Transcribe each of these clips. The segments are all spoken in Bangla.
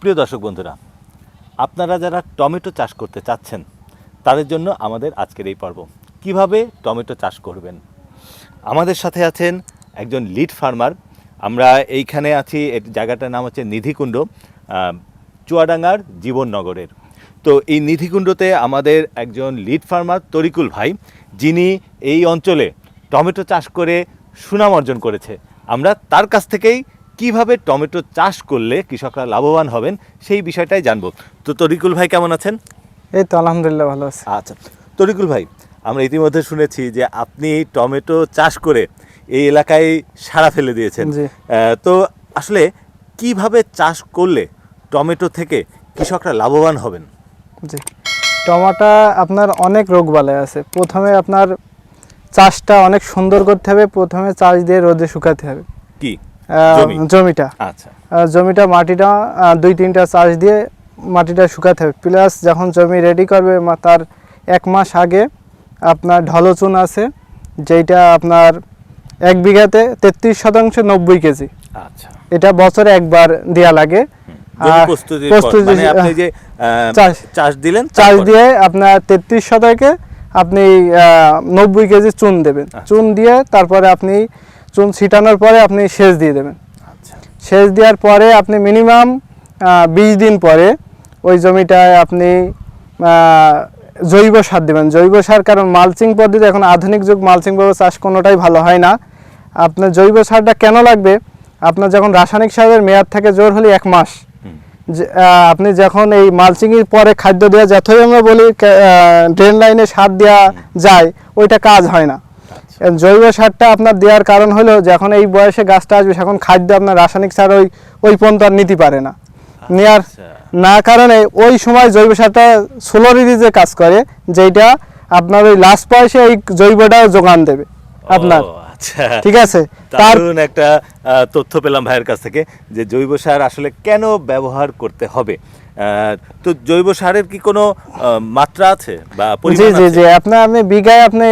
প্রিয় দর্শক বন্ধুরা, আপনারা যারা টমেটো চাষ করতে চাচ্ছেন, তাদের জন্য আমাদের আজকের এই পর্ব। কীভাবে টমেটো চাষ করবেন? আমাদের সাথে আছেন একজন লিড ফার্মার। আমরা এইখানে আছি জায়গাটার নাম হচ্ছে নিধিকুণ্ড চুয়াডাঙ্গার জীবননগরের। তো এই নিধিকুণ্ডতে আমাদের একজন লিড ফার্মার তরিকুল ভাই, যিনি এই অঞ্চলে টমেটো চাষ করে সুনাম অর্জন করেছে। আমরা তার কাছ থেকেই কীভাবে টমেটো চাষ করলে কৃষকরা লাভবান হবেন সেই বিষয়টাই জানব। তো তরিকুল ভাই কেমন আছেন? এই তো আলহামদুলিল্লাহ ভালো আছে। আচ্ছা তরিকুল ভাই আমরা ইতিমধ্যে শুনেছি যে আপনি টমেটো চাষ করে এই এলাকায় সারা ফেলে দিয়েছেন। তো আসলে কীভাবে চাষ করলে টমেটো থেকে কৃষকরা লাভবান হবেন? জি টমাটা আপনার অনেক রোগ বালাই আছে। প্রথমে আপনার চাষটা অনেক সুন্দর করতে হবে প্রথমে চাষ দিয়ে রোদে শুকাতে হবে। কি? জমিটা। আচ্ছা। জমিটা মাটিটা দুই তিনটা চাষ দিয়ে মাটিটা শুকাতে হবে। প্লাস যখন জমি রেডি করবে তার এক মাস আগে আপনার ঢলচুন আছে যেটা আপনার এক বিঘাতে তেত্রিশ শতাংশ নব্বই কেজি। আচ্ছা। এটা বছরে একবার দেয়া লাগে। মানে আপনি চাষ- দিলেন চাষ দিয়ে আপনার তেত্রিশ শতকে আপনি নব্বই কেজি চুন দেবেন। আচ্ছা। চুন দিয়ে তারপরে আপনি চুন ছিটানোর পরে আপনি সেচ দিয়ে দেবেন। আচ্ছা। সেচ দেওয়ার পরে আপনি মিনিমাম বিশ দিন পরে ওই জমিটায় আপনি জৈব সার দেবেন। জৈব সার কারণ মালচিং পদ্ধতি এখন আধুনিক যুগ মালচিং ভাবে চাষ কোনোটাই ভালো হয় না। আপনার জৈব সারটা কেন লাগবে? আপনার যখন রাসায়নিক সারের মেয়াদ থাকে জোর হলে এক মাস। আপনি যখন এই মালচিংয়ের পরে খাদ্য দেওয়া যতই আমরা বলি ড্রেন লাইনে সার দেওয়া যায় ওইটা কাজ হয় না। জৈব সারটা আপনার দেওয়ার কারণ হলো যখন এই বয়সে গাছটা আসবে এখন খাদ্য আপনার রাসায়নিক সার ওই ওই পর্যন্ত আর নিতে পারে না। নেওয়ার আচ্ছা। না কারণে ওই সময় জৈব সারটা সোলো রিলিজে কাজ করে যেটা আপনার ওই লাস্ট বয়সে এই জৈবটাও যোগান দেবে আপনার। আচ্ছা। ঠিক আছে? তার দারুণ একটা তথ্য পেলাম ভাইয়ের কাছ থেকে যে জৈব সার আসলে কেন ব্যবহার করতে হবে। তো জৈব সারের কি কোনো মাত্রা আছে বা জি পরিমাণ জি আছে? জি আপনার আপনি বিঘায় আপনি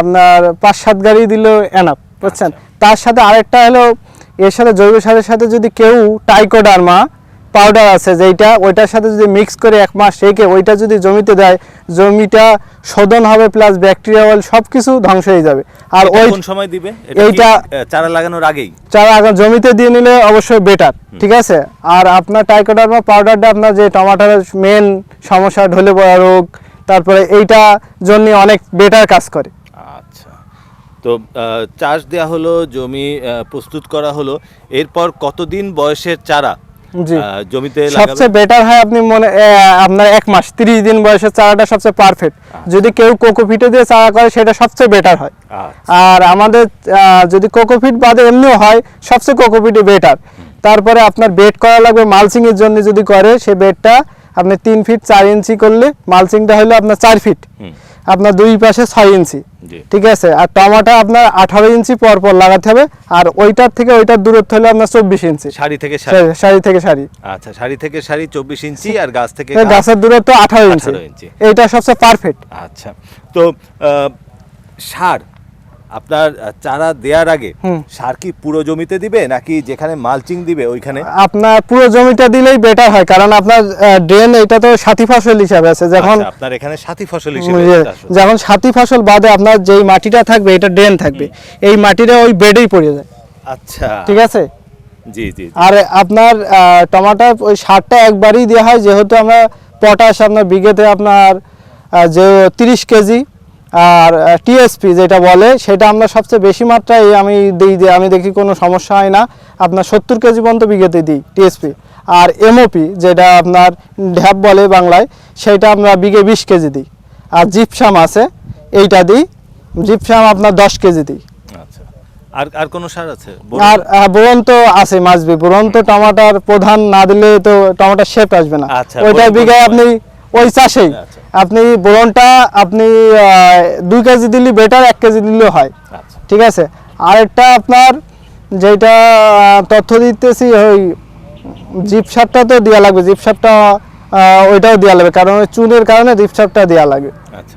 আপনার পাঁচ সাত গাড়ি দিল এনাফ বুঝছেন আচ্ছা। তার সাথে আরেকটা হলো এর সাথে জৈব সারের সাথে যদি কেউ টাইকোডার্মা পাউডার আছে যেইটা ওইটার সাথে যদি মিক্স করে এক মাস রেখে ওইটা যদি জমিতে দেয় জমিটা শোধন হবে প্লাস ব্যাকটেরিয়া অয়েল সব কিছু ধ্বংস হয়ে যাবে। আর ওই সময় দিবে? এইটা- চারা লাগানোর আগেই? চারা আগে জমিতে দিয়ে নিলে অবশ্যই বেটার ঠিক আছে? আর আপনার টাইকোডার্মা পাউডারটা আপনার যে টমাটোর মেন সমস্যা ঢলে পড়া রোগ তারপরে এইটা জন্য অনেক বেটার কাজ করে। আচ্ছা। তো চাষ দেওয়া হলো জমি প্রস্তুত করা হলো এরপর কতদিন বয়সের চারা? জমিতে সবচেয়ে বেটার হয় আপনি মনে আপনার এক মাস তিরিশ দিন বয়সের চারাটা সবচেয়ে পারফেক্ট যদি কেউ কোকোপিটে দিয়ে চারা করে সেটা সবচেয়ে বেটার হয়। আচ্ছা, আর আমাদের যদি কোকোপিট বাদে এমনিও হয় সবচেয়ে কোকোপিটে বেটার তারপরে আপনার বেড করা লাগবে মালচিং এর জন্য যদি করে সে বেডটা আপনি তিন ফিট চার ইঞ্চি করলে মালচিংটা হলো আপনার চার ফিট আপনার দুই পাশে ছয় ইঞ্চি। ঠিক আছে? আর টমাটা আপনার আঠারো ইঞ্চি পর পর লাগাতে হবে। আর ওইটার থেকে ওইটার দূরত্ব হলে আপনার চব্বিশ ইঞ্চি। শাড়ি থেকে সারি থেকে শাড়ি। আচ্ছা শাড়ি থেকে শাড়ি চব্বিশ ইঞ্চি আর গাছ থেকে গাছের দূরত্ব আঠারো ইঞ্চি। 18 ইঞ্চি। এইটা সবচেয়ে পারফেক্ট আচ্ছা। তো সার আপনার চারা দেওয়ার আগে। সার কি পুরো জমিতে দিবে নাকি যেখানে মালচিং দিবে ওইখানে আপনার পুরো জমিটা দিলেই বেটার হয় কারণ আপনার ড্রেন এটা তো সাথী ফসল হিসাবে আছে যখন আচ্ছা, আপনার এখানে সাথী ফসল হিসেবে। যখন সাথী ফসল বাদে আপনার যেই মাটিটা থাকবে এটা ড্রেন থাকবে এই মাটিটা ওই বেডেই পড়ে যায় আচ্ছা ঠিক আছে জি জি জি। আর আপনার টমাটো ওই সারটা একবারই দেওয়া হয় যেহেতু আমরা পটাশ আপনার বিঘেতে আপনার যে তিরিশ কেজি আর টিএসপি যেটা বলে সেটা আমরা সবচেয়ে বেশি মাত্রায় আমি দিই যে আমি দেখি কোনো সমস্যা হয় না। আপনার সত্তর কেজি পর্যন্ত বিঘেতে দিই টিএসপি আর এমওপি যেটা আপনার ঢ্যাপ বলে বাংলায় সেটা আমরা বিঘে বিশ কেজি দিই। আর জিপসাম আছে এইটা দিই জিপসাম আপনার দশ কেজি দিই। আচ্ছা। আর আর কোনো সার আছে? আর বোরন তো আছে মাছবি। বোরন তো টমাটার প্রধান না দিলে তো টমাটার শেপ আসবে না। আচ্ছা, ওইটা বিঘায় আপনি ওই চাষেই আচ্ছা। আপনি বোরনটা আপনি দুই কেজি দিলে বেটার এক কেজি দিলেও হয়। আচ্ছা। ঠিক আছে? আরেকটা আপনার যেটা তথ্য দিতেছি ওই জিপ সারটা তো দেওয়া লাগবে। জিপ সারটা ওইটাও দেওয়া লাগবে। কারণ ওই চুনের কারণে জিপ সারটা দেওয়া লাগবে আচ্ছা।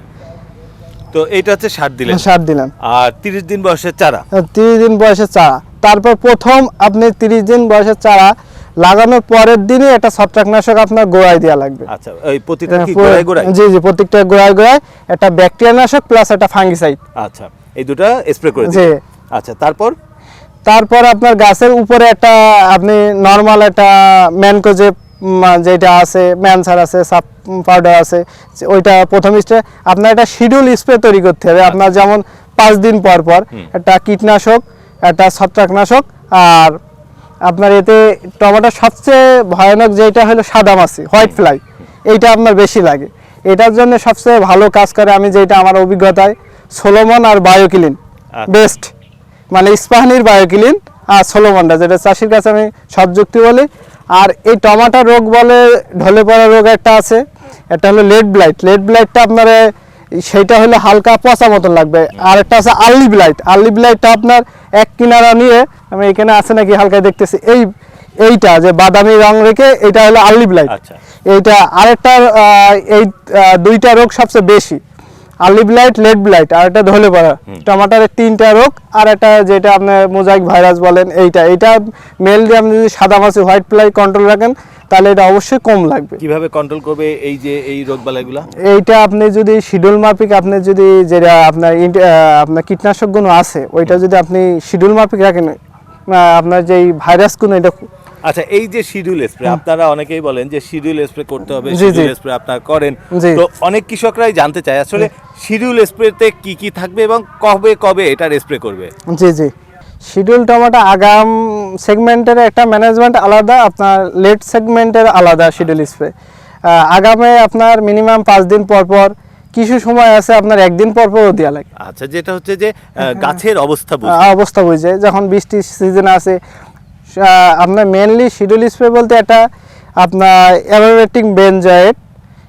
তো এইটা হচ্ছে সার দিলেন। সার দিলেন আর তিরিশ দিন বয়সের চারা? তিরিশ দিন বয়সের চারা। তারপর প্রথম আপনি তিরিশ দিন বয়সের চারা লাগানোর পরের দিনই একটা ছত্রাকনাশক আপনার গোড়ায় দেওয়া লাগবে। আচ্ছা ওই প্রতিটা কি গোড়ায় গোড়ায়? জি জি প্রত্যেকটা গোড়ায় গোড়ায় একটা ব্যাকটেরিয়া নাশক প্লাস একটা ফাঙ্গিসাইড আচ্ছা এই দুটো স্প্রে করে জি। আচ্ছা তারপর? তারপর আপনার গাছের উপরে একটা আপনি নর্মাল একটা ম্যানকোজে যেটা আছে ম্যানসার আছে সাপ পাউডার আছে ওইটা প্রথম স্টে আপনার একটা শিডিউল স্প্রে তৈরি করতে হবে। আপনার যেমন পাঁচ দিন পর পর একটা কীটনাশক একটা ছত্রাকনাশক আর আপনার এতে টমেটোর সবচেয়ে ভয়ানক যেটা হলো সাদা মাছি হোয়াইট ফ্লাই এইটা আপনার বেশি লাগে। এটার জন্য সবচেয়ে ভালো কাজ করে আমি যেটা আমার অভিজ্ঞতায় সোলোমন আর বায়োকিলিন আচ্ছা। বেস্ট মানে ইস্পাহানির বায়োকিলিন আর সোলোমনটা যেটা চাষির কাছে আমি সব যুক্তি বলি। আর এই টমাটো রোগ বলে ঢলে পড়া রোগ একটা আছে একটা হলো লেড ব্লাইট লেড ব্লাইটটা আপনার এ, সেইটা হলো হালকা পচা মতন লাগবে। আর একটা আছে আর্লি ব্লাইট। আর্লি ব্লাইটটা আপনার এক কিনারা নিয়ে আমি এখানে আছে নাকি হালকা দেখতেছি এই এইটা যে বাদামি রং রেখে এটা হলো আর্লি ব্লাইট। আচ্ছা। এইটা আরেকটা এই দুইটা রোগ সবচেয়ে বেশি। আর্লি ব্লাইট লেড ব্লাইট আর একটা ধলে পড়া টমাটারের তিনটা রোগ আর একটা যেটা আপনার মোজাইক ভাইরাস বলেন এইটা। এইটা মেনলি আপনি যদি সাদা মাছি হোয়াইট ফ্লাই কন্ট্রোল রাখেন তাহলে এটা অবশ্যই কম লাগবে। কীভাবে কন্ট্রোল করবে এই যে এই রোগ বালাইগুলো এইটা আপনি যদি শিডিউল মাফিক আপনি যদি যেটা আপনার আপনার কীটনাশকগুলো আছে ওইটা যদি আপনি শিডিউল মাফিক রাখেন আপনার যেই ভাইরাসগুলো এটা আচ্ছা এই যে শিডিউল স্প্রে আপনারা অনেকেই বলেন যে শিডিউল স্প্রে করতে হবে। শিডিউল স্প্রে আপনারা করেন। তো অনেক কৃষকরাই জানতে চায় আসলে শিডিউল স্প্রেতে কি কি থাকবে এবং কবে কবে এটার স্প্রে করবে? জি জি। শিডিউল টমাটা আগাম সেগমেন্টের একটা ম্যানেজমেন্ট আলাদা আপনার লেট সেগমেন্টের আলাদা শিডিউল স্প্রে আগামে আপনার মিনিমাম পাঁচ দিন পর পর কিছু সময় আছে আপনার একদিন পর পরও দেওয়া লাগে। আচ্ছা যেটা হচ্ছে যে গাছের অবস্থা বুঝে আহ, অবস্থা বুঝে যখন বৃষ্টির সিজন আছে আপনার মেনলি শিডিউল স্প্রে বলতে একটা আপনার অ্যারোমেটিক বেনজয়েড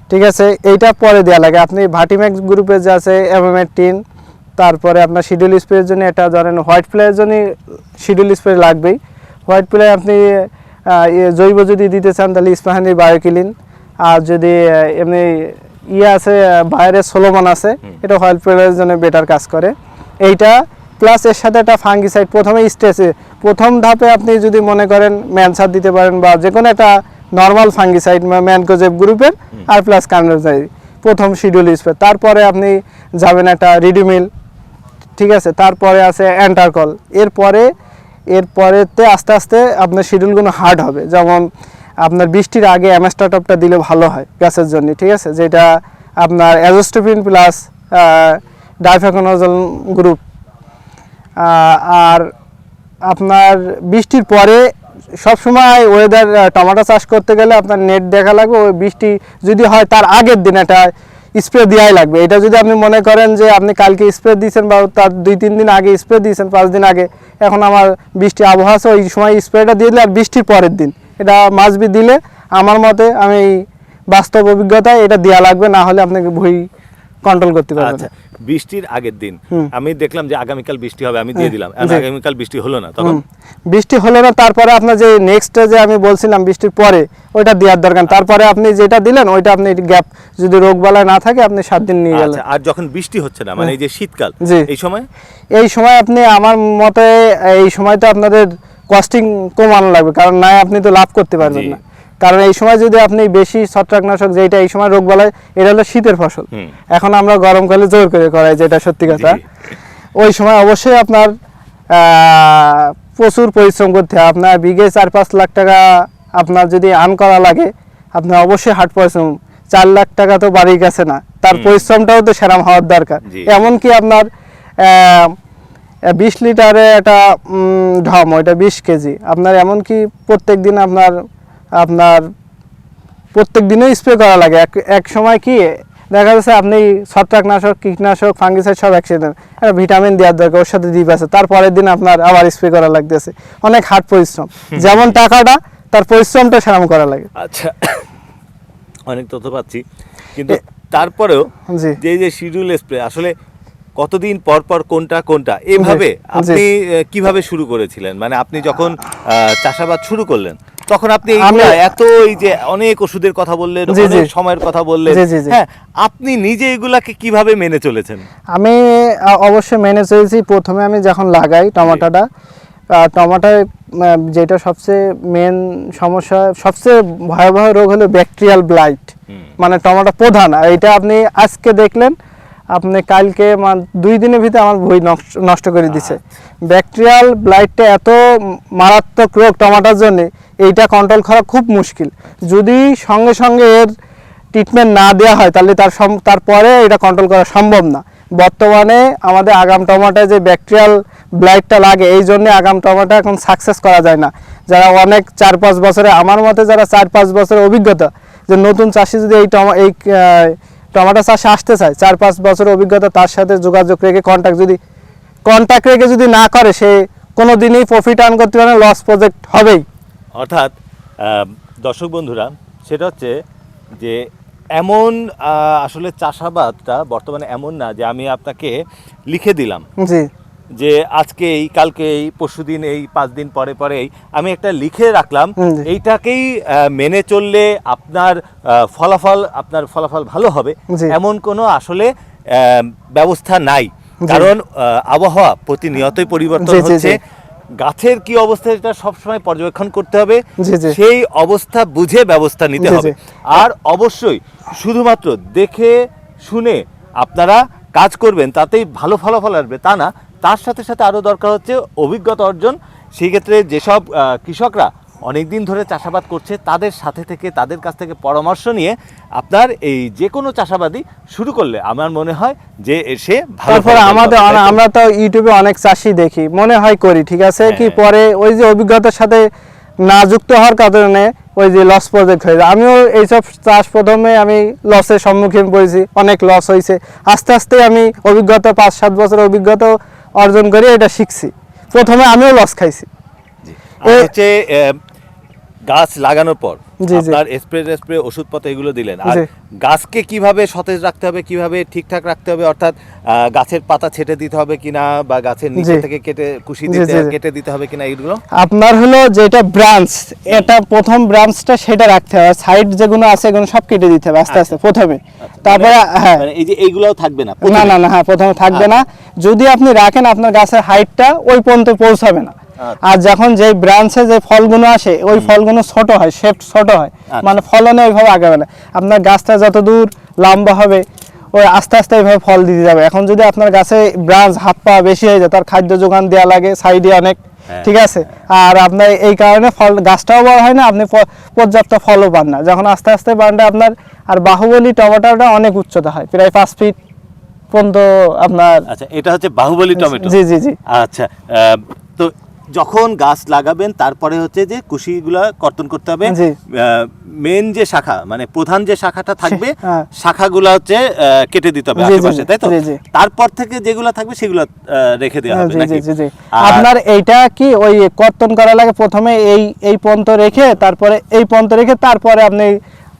ঠিক আছে এইটা পরে দেওয়া লাগে। আপনি ভাটিম্যাক্স গ্রুপে যে আছে অ্যারোমেটিন তারপরে আপনার শিডিউল স্প্রের জন্য এটা ধরেন হোয়াইট ফ্লাইয়ের জন্য শিডিউল স্প্রে লাগবেই। হোয়াইট ফ্লাই আপনি জৈব যদি দিতে চান তাহলে ইস্পাহানি বায়োকিলিন আর যদি এমনি ইয়ে আছে বাইরে সোলোমন আছে এটা হোয়াইট ফ্লাইয়ের জন্য বেটার কাজ করে। এইটা প্লাস এর সাথে একটা ফাঙ্গিসাইড প্রথমে স্টেজে প্রথম ধাপে আপনি যদি মনে করেন ম্যানসার দিতে পারেন বা যে কোনো একটা নর্মাল ফাঙ্গিসাইড ম্যানকোজেব গ্রুপের আর প্লাস কার্নোজাইড প্রথম শিডিউল স্প্রে তারপরে আপনি যাবেন একটা রিডিমিল ঠিক আছে? তারপরে আছে অ্যান্টারকল এরপরে, এরপরেতে আস্তে আস্তে আপনার শিডিউলগুলো হার্ড হবে। যেমন আপনার বৃষ্টির আগে অ্যামাস্টাটপটা দিলে ভালো হয় গাছের জন্য, ঠিক আছে? যেটা আপনার অ্যাজোস্টোপিন প্লাস ডাইফাকোনোজল গ্রুপ আর আপনার বৃষ্টির পরে সব সময় ওয়েদার টমেটো চাষ করতে গেলে আপনার নেট দেখা লাগবে। ওই বৃষ্টি যদি হয় তার আগের দিন একটা স্প্রে দেওয়াই লাগবে। এটা যদি আপনি মনে করেন যে আপনি কালকে স্প্রে দিয়েছেন বা তার দুই, তিন দিন আগে স্প্রে দিয়েছেন, পাঁচ দিন আগে, এখন আমার বৃষ্টি আবহাওয়া আছে, ওই সময় স্প্রেটা দিয়ে দিলে আর বৃষ্টির পরের দিন। এটা মাছবি দিলে আমার মতে আমি বাস্তব অভিজ্ঞতায় এটা দেওয়া লাগবে, না হলে আপনাকে ভুই কন্ট্রোল করতে পারবেন আচ্ছা বৃষ্টির আগের দিন। আমি দেখলাম যে আগামীকাল বৃষ্টি হবে আমি দিয়ে দিলাম। আর জি। আগামীকাল বৃষ্টি হলো না তখন? বৃষ্টি হলো না তারপরে আপনার যে নেক্সট যে আমি বলছিলাম বৃষ্টির পরে ওইটা দেওয়ার দরকার তারপরে আপনি যেটা দিলেন ওইটা আপনি গ্যাপ যদি রোগ বালা না থাকে আপনি সাত দিন নিয়ে গেলেন। আচ্ছা আর যখন বৃষ্টি হচ্ছে না মানে এই যে শীতকাল এই সময়? এই সময় আপনি আমার মতে এই সময়টা আপনাদের কস্টিং কমানো লাগবে কারণ না আপনি তো লাভ করতে পারবেন না। কারণ এই সময় যদি আপনি বেশি ছত্রাকনাশক যেটা এই সময় রোগ বলায় এটা হলো শীতের ফসল। এখন আমরা গরমকালে জোর করে করাই যেটা সত্যি কথা। ওই সময় অবশ্যই আপনার প্রচুর পরিশ্রম করতে হয়। আপনার বিঘে চার পাঁচ লাখ টাকা আপনার যদি আর্ন করা লাগে আপনার অবশ্যই হাট পরিশ্রম। চার লাখ টাকা তো বাড়ির কাছে না। তার পরিশ্রমটাও তো সেরাম হওয়ার দরকার। এমনকি আপনার বিশ লিটারে একটা ঢম ওইটা বিশ কেজি। আপনার এমনকি প্রত্যেক দিন আপনার আপনার প্রত্যেক দিনই স্প্রে করা লাগে। এক এক সময় কি দেখা যাচ্ছে আপনি ছত্রাকনাশক কীটনাশক ফাঙ্গিসাইড সব একসাথে একটা ভিটামিন দেওয়ার দরকার ওর সাথে দ্বীপ আছে। তারপরের দিন আপনার আবার স্প্রে করা লাগতেছে। অনেক হার্ড পরিশ্রম। যেমন টাকাটা তার পরিশ্রমটা সেরকম করা লাগে। আচ্ছা অনেক তথ্য পাচ্ছি। কিন্তু তারপরেও জি। যে যে শিডিউল স্প্রে আসলে কতদিন পর পর কোনটা কোনটা এভাবে আপনি কীভাবে শুরু করেছিলেন? মানে আপনি যখন চাষাবাদ শুরু করলেন তখন আপনি এত এই যে অনেক ওষুধের কথা বললেন। অনেক সময়ের কথা বললেন। হ্যাঁ আপনি নিজে এগুলাকে কীভাবে মেনে চলেছেন? আমি অবশ্যই মেনে চলেছি। প্রথমে আমি যখন লাগাই টমাটোটা আর টমাটোয় যেটা সবচেয়ে মেন সমস্যা সবচেয়ে ভয়াবহ রোগ হলো ব্যাকটেরিয়াল ব্লাইট মানে টমেটো প্রধান। আর এটা আপনি আজকে দেখলেন আপনি কালকে দুই দিনের ভিতরে আমার বই নষ্ট নষ্ট করে দিছে। ব্যাকটেরিয়াল ব্লাইটটা এত মারাত্মক রোগ টমাটার জন্য এইটা কন্ট্রোল করা খুব মুশকিল। যদি সঙ্গে সঙ্গে এর ট্রিটমেন্ট না দেওয়া হয় তাহলে তার তারপরে এটা কন্ট্রোল করা সম্ভব না। বর্তমানে আমাদের আগাম টমাটায় যে ব্যাকটেরিয়াল ব্লাইটটা লাগে এই জন্যে আগাম টমাটা এখন সাকসেস করা যায় না। যারা অনেক চার পাঁচ বছরে আমার মতে যারা চার পাঁচ বছরের অভিজ্ঞতা যে নতুন চাষি যদি এই টমা এই টমেটো চাষ আসতে চায়। চার পাঁচ বছরের অভিজ্ঞতা তার সাথে যোগাযোগ রেখে কন্ট্যাক্ট যদি কন্ট্যাক্ট রেখে যদি না করে সে কোনো দিনই প্রফিট আর্ন করতে পারে লস প্রজেক্ট হবেই। অর্থাৎ দর্শক বন্ধুরা সেটা হচ্ছে যে এমন আসলে চাষাবাদটা বর্তমানে এমন না যে আমি আপনাকে লিখে দিলাম। জি। যে আজকে এই কালকে এই পরশুদিন এই পাঁচ দিন পরে পরেই আমি একটা লিখে রাখলাম এইটাকেই মেনে চললে আপনার ফলাফল আপনার ফলাফল ভালো হবে এমন কোনো আসলে ব্যবস্থা নাই। কারণ আবহাওয়া প্রতিনিয়তই পরিবর্তন হচ্ছে। গাছের কি অবস্থা এটা সবসময় পর্যবেক্ষণ করতে হবে। সেই অবস্থা বুঝে ব্যবস্থা নিতে হবে। আর অবশ্যই শুধুমাত্র দেখে শুনে আপনারা কাজ করবেন তাতেই ভালো ফলাফল আসবে তা না। তার সাথে সাথে আরও দরকার হচ্ছে অভিজ্ঞতা অর্জন। সেই ক্ষেত্রে যেসব কৃষকরা অনেক দিন ধরে চাষাবাদ করছে তাদের সাথে থেকে তাদের কাছ থেকে পরামর্শ নিয়ে আপনার এই যে কোনো চাষাবাদই শুরু করলে আমার মনে হয় যে এসে তারপরে আমাদের? আমরা তো ইউটিউবে অনেক চাষি দেখি মনে হয় করি ঠিক আছে? কি হ্যাঁ। পরে ওই যে অভিজ্ঞতার সাথে না যুক্ত হওয়ার কারণে ওই যে লস প্রজেক্ট হয়ে যায়। আমিও এইসব চাষ প্রথমে আমি লসের সম্মুখীন পড়েছি অনেক লস হয়েছে। আস্তে আস্তে আমি অভিজ্ঞতা পাঁচ সাত বছর অভিজ্ঞতা অর্জন করে এটা শিখছি প্রথমে আমিও লস খাইছি হচ্ছে গাছ লাগানোর পর। আপনার স্প্রে স্প্রে ওষুধপত্র এগুলো দিলেন। আর গাছকে কীভাবে সতেজ রাখতে হবে কীভাবে ঠিকঠাক রাখতে হবে অর্থাৎ গাছের পাতা ছেটে দিতে হবে কিনা বা গাছের নিচে থেকে কেটে কুশি দিতে। কেটে দিতে হবে কিনা এগুলো আপনার হলো যেটা ব্রাঞ্চ এটা প্রথম ব্রাঞ্চটা সেটা রাখতে হবে। সাইড যেগুলো আছে এগুলো সব কেটে দিতে হবে আস্তে আস্তে প্রথমে। তারপরে হ্যাঁ। মানে এই যে এইগুলোও থাকবে না না না না হ্যাঁ প্রথমে থাকবে না। যদি আপনি রাখেন আপনার গাছের হাইটটা ওই পর্যন্ত পৌঁছাবে না। আচ্ছা। আর যখন যে ব্রাঞ্চে যে ফলগুলো আসে ওই ফলগুলো ছোট হয় শেফট ছোট হয় আচ্ছা। মানে ফলনে ওইভাবে আগাবে না। আপনার গাছটা যত দূর লম্বা হবে ওই আস্তে আস্তে এইভাবে ফল দিতে যাবে। এখন যদি আপনার গাছে ব্রাঞ্চ হাত পা বেশি হয়ে যায় তার খাদ্য যোগান দেওয়া লাগে সাইডে অনেক হ্যাঁ। ঠিক আছে? আর আপনার এই কারণে ফল গাছটাও বড় হয় না আপনি পর্যাপ্ত ফলও পান না। যখন আস্তে আস্তে বাড়বে আপনার আর বাহুবলী টমেটোটা অনেক উচ্চতা হয় প্রায় পাঁচ ফিট পর্যন্ত আপনার আচ্ছা এটা হচ্ছে বাহুবলী টমেটো? জি জি জি। আচ্ছা তো যখন গাছ লাগাবেন তারপরে হচ্ছে যে কুশিগুলা কর্তন করতে হবে। মেন যে শাখা মানে প্রধান যে শাখাটা থাকবে হ্যাঁ। শাখাগুলো হচ্ছে কেটে দিতে হবে আশেপাশে তাই তো। তারপর থেকে যেগুলো থাকবে সেগুলো রেখে দেওয়া হবে নাকি? আপনার এইটা কি ওই কর্তন করা লাগে প্রথমে এই এই পন্ত রেখে তারপরে এই পন্ত রেখে তারপরে আপনি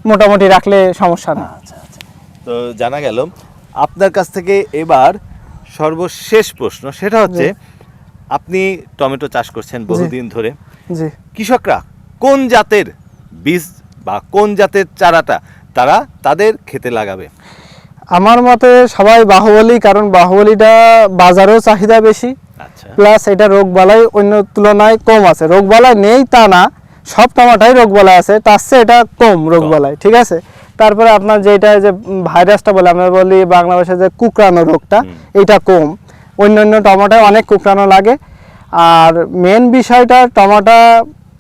মোটামুটি রাখলে সমস্যা না। আচ্ছা আচ্ছা। তো জানা গেল আপনার কাছ থেকে এবার সর্বশেষ প্রশ্ন সেটা হচ্ছে আপনি টমেটো চাষ করছেন বহুদিন ধরে। জি। কৃষকরা কোন জাতের বীজ বা কোন জাতের চারাটা তারা তাদের খেতে লাগাবে? আমার মতে সবাই বাহুবলী কারণ বাহুবলীটা বাজারেও চাহিদা বেশি। আচ্ছা। প্লাস এটা রোগবালাই অন্য তুলনায় কম আছে। রোগবালাই নেই তা না সব টমাটাই রোগবালাই আছে। তার চেয়ে এটা কম রোগবালাই ঠিক আছে? তারপরে আপনার যেটা যে ভাইরাসটা বলে আমরা বলি বাংলা ভাষায় যে কুকরানো রোগটা এটা কম। অন্যান্য টমাটায় অনেক কুকরানো লাগে। আর মেন বিষয়টা টমাটা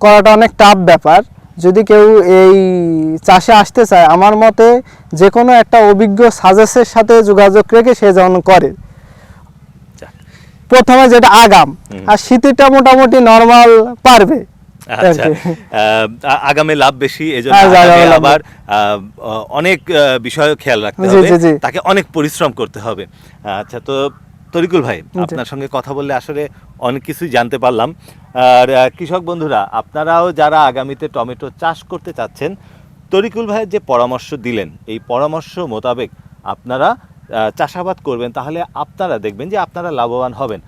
করাটা অনেক টাফ ব্যাপার। যদি কেউ এই চাষে আসতে চায় আমার মতে যে কোনো একটা অভিজ্ঞ সাজেসের সাথে যোগাযোগ রেখে সে যেমন করে। প্রথমে যেটা আগাম আর শীতেরটা মোটামুটি নর্মাল পারবে। আচ্ছা। আগামে লাভ বেশি এজন্য হ্যাঁ, আবার অনেক বিষয় খেয়াল রাখতে হবে। তাকে অনেক পরিশ্রম করতে হবে। আচ্ছা তো তরিকুল ভাই আপনার সঙ্গে কথা বললে আসলে অনেক কিছুই জানতে পারলাম। আর কৃষক বন্ধুরা আপনারাও যারা আগামীতে টমেটো চাষ করতে চাচ্ছেন তরিকুল ভাইয়ের যে পরামর্শ দিলেন এই পরামর্শ মোতাবেক আপনারা চাষাবাদ করবেন তাহলে আপনারা দেখবেন যে আপনারা লাভবান হবেন।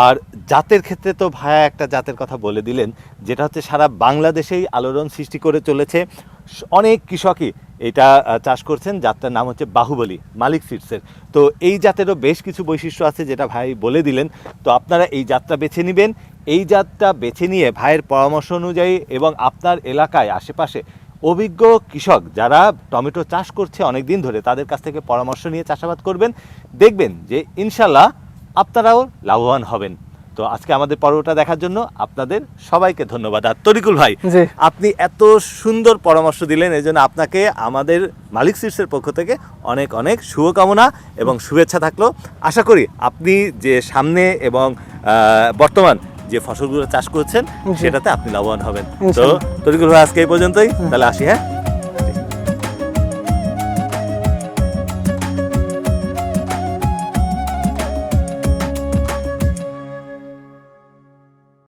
আর জাতের ক্ষেত্রে তো ভাইয়া একটা জাতের কথা বলে দিলেন যেটা হচ্ছে সারা বাংলাদেশেই আলোড়ন সৃষ্টি করে চলেছে। অনেক কৃষকই এটা চাষ করছেন, জাতটার নাম হচ্ছে বাহুবলী, মালিক সিডসের। তো এই জাতেরও বেশ কিছু বৈশিষ্ট্য আছে যেটা ভাই বলে দিলেন। তো আপনারা এই জাতটা বেছে নেবেন। এই জাতটা বেছে নিয়ে ভাইয়ের পরামর্শ অনুযায়ী এবং আপনার এলাকায় আশেপাশে অভিজ্ঞ কৃষক যারা টমেটো চাষ করছে অনেক দিন ধরে, তাদের কাছ থেকে পরামর্শ নিয়ে চাষাবাদ করবেন। দেখবেন যে ইনশাল্লাহ আপনারাও লাভবান হবেন। তো আজকে আমাদের পর্বটা দেখার জন্য আপনাদের সবাইকে ধন্যবাদ। আর তরিকুল ভাই আপনি এত সুন্দর পরামর্শ দিলেন এই জন্য আপনাকে আমাদের মালিক শীর্ষের পক্ষ থেকে অনেক অনেক শুভকামনা এবং শুভেচ্ছা থাকল। আশা করি আপনি যে সামনে এবং আহ, বর্তমান যে ফসলগুলো চাষ করছেন সেটাতে আপনি লাভবান হবেন। তো তরিকুল ভাই আজকে এই পর্যন্তই। তাহলে আসি হ্যাঁ?